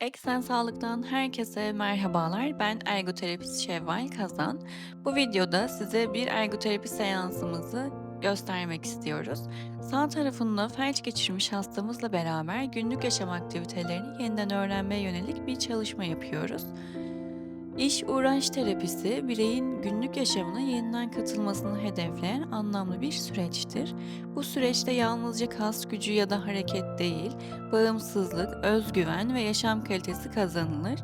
Eksen Sağlık'tan herkese merhabalar. Ben ergoterapist Şevval Kazan. Bu videoda size bir ergoterapi seansımızı göstermek istiyoruz. Sağ tarafında felç geçirmiş hastamızla beraber günlük yaşam aktivitelerini yeniden öğrenmeye yönelik bir çalışma yapıyoruz. İş uğraş terapisi bireyin günlük yaşamına yeniden katılmasını hedefleyen anlamlı bir süreçtir. Bu süreçte yalnızca kas gücü ya da hareket değil, bağımsızlık, özgüven ve yaşam kalitesi kazanılır.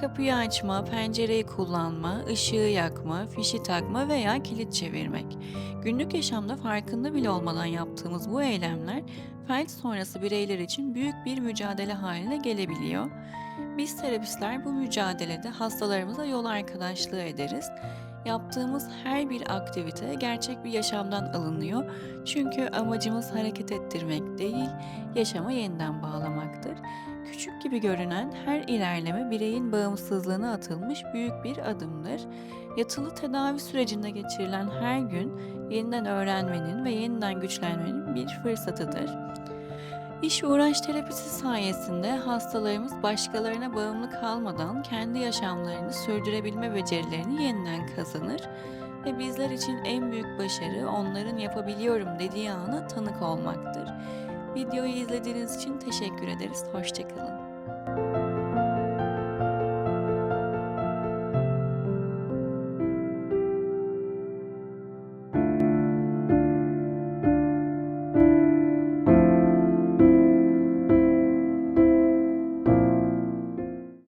Kapıyı açma, pencereyi kullanma, ışığı yakma, fişi takma veya kilit çevirmek. Günlük yaşamda farkında bile olmadan yaptığımız bu eylemler felç sonrası bireyler için büyük bir mücadele haline gelebiliyor. Biz terapistler bu mücadelede hastalarımıza yol arkadaşlığı ederiz. Yaptığımız her bir aktivite gerçek bir yaşamdan alınıyor. Çünkü amacımız hareket ettirmek değil, yaşama yeniden bağlamaktır. Küçük gibi görünen her ilerleme bireyin bağımsızlığına atılmış büyük bir adımdır. Yatılı tedavi sürecinde geçirilen her gün yeniden öğrenmenin ve yeniden güçlenmenin bir fırsatıdır. İş uğraş terapisi sayesinde hastalarımız başkalarına bağımlı kalmadan kendi yaşamlarını sürdürebilme becerilerini yeniden kazanır ve bizler için en büyük başarı onların yapabiliyorum dediği ana tanık olmaktır. Videoyu izlediğiniz için teşekkür ederiz. Hoşçakalın.